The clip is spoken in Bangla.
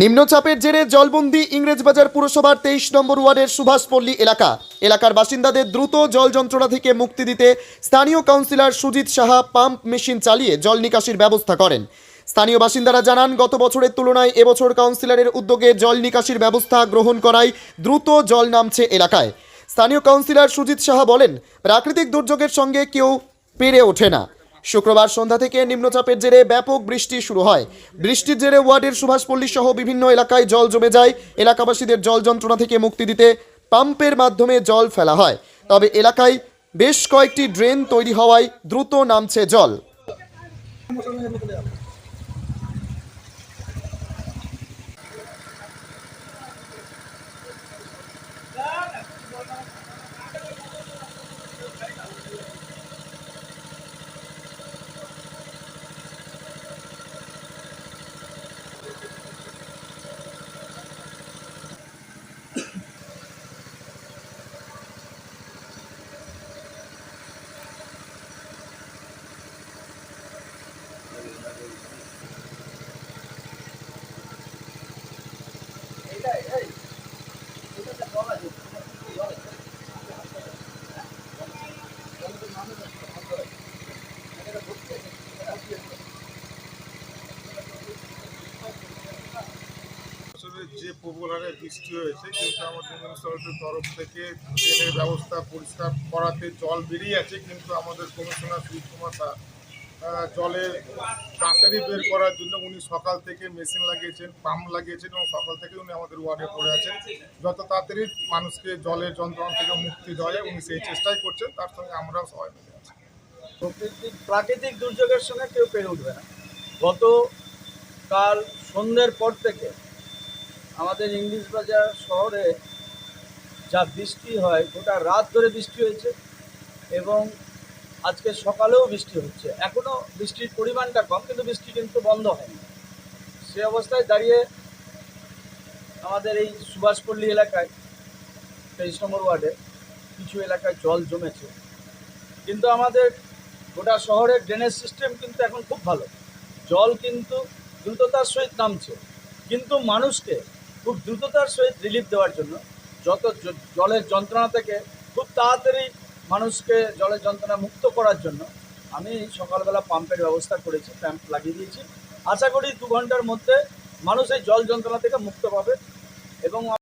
নিম্নচাপের জেরে জলবন্দি ইংরেজবাজার পুরসভার তেইশ নম্বর ওয়ার্ডের সুভাষপল্লী এলাকা। এলাকার বাসিন্দাদের দ্রুত জল যন্ত্রণা থেকে মুক্তি দিতে স্থানীয় councillor Sujit Saha pump machine চালিয়ে জল নিকাশির ব্যবস্থা করেন। স্থানীয় বাসিন্দারা জানান, গত বছরের তুলনায় এবছর কাউন্সিলরের উদ্যোগে জল নিকাশির ব্যবস্থা গ্রহণ করায় দ্রুত জল নামছে এলাকায়। স্থানীয় কাউন্সিলর সুজিত সাহা বলেন, প্রাকৃতিক দুর্যোগের সঙ্গে কেউ পেরে ওঠে না। শুক্রবার সন্ধ্যা থেকে নিম্নচাপের জেরে ব্যাপক বৃষ্টি শুরু হয়। বৃষ্টির জেরে ওয়ার্ডের সুভাষপল্লী সহ বিভিন্ন এলাকায় জল জমে যায়। এলাকাবাসীদের জল যন্ত্রণা থেকে মুক্তি দিতে পাম্পের মাধ্যমে জল ফেলা হয়। তবে এলাকায় বেশ কয়েকটি ড্রেন তৈরি হওয়ায় দ্রুত নামছে জল। যে প্রবল বৃষ্টি হয়েছে, কিন্তু আমাদের মিউনিসিপ্যালিটির তরফ থেকে ট্রেনের ব্যবস্থা পরিষ্কার করাতে জল বেরিয়ে আছে, কিন্তু আমাদের কমিশনার সুজিত কুমার জলের তাড়াতাড়ি বের করার জন্য উনি সকাল থেকে মেশিন লাগিয়েছেন, পাম্প লাগিয়েছেন এবং সকাল থেকে উনি আমাদের ওয়ার্ডে পড়ে আছেন। যত তাড়াতাড়ি মানুষকে জলের যন্ত্রণা থেকে মুক্তি দেওয়া উনি সেই চেষ্টাই করছেন, তার সঙ্গে আমরাও সবাই মিলে আছি। প্রাকৃতিক দুর্যোগের সঙ্গে কেউ পেরে উঠবে না। গত কাল সন্ধ্যের পর থেকে আমাদের ইংলিশ বাজার শহরে যা বৃষ্টি হয়, গোটা রাত ধরে বৃষ্টি হয়েছে এবং আজকে সকালেও বৃষ্টি হচ্ছে। এখনও বৃষ্টির পরিমাণটা কম, কিন্তু বৃষ্টি কিন্তু বন্ধ হয়নি। সে অবস্থায় দাঁড়িয়ে আমাদের এই সুভাষপল্লী এলাকায়, তেইশ নম্বর ওয়ার্ডে কিছু এলাকায় জল জমেছে। কিন্তু আমাদের গোটা শহরের ড্রেনেজ সিস্টেম কিন্তু এখন খুব ভালো। জল কিন্তু দ্রুততার সহিত নামছে। কিন্তু মানুষকে খুব দ্রুততার সহিত রিলিফ দেওয়ার জন্য যত জলের যন্ত্রণা থেকে খুব তাড়াতাড়ি মানুষকে জলের যন্ত্রণা মুক্ত করার জন্য আমি সকালবেলা পাম্পের ব্যবস্থা করেছি প্যাম্প লাগিয়ে দিয়েছি। আশা করি দু ঘণ্টার মধ্যে মানুষ এই জল যন্ত্রণা থেকে মুক্ত পাবে এবং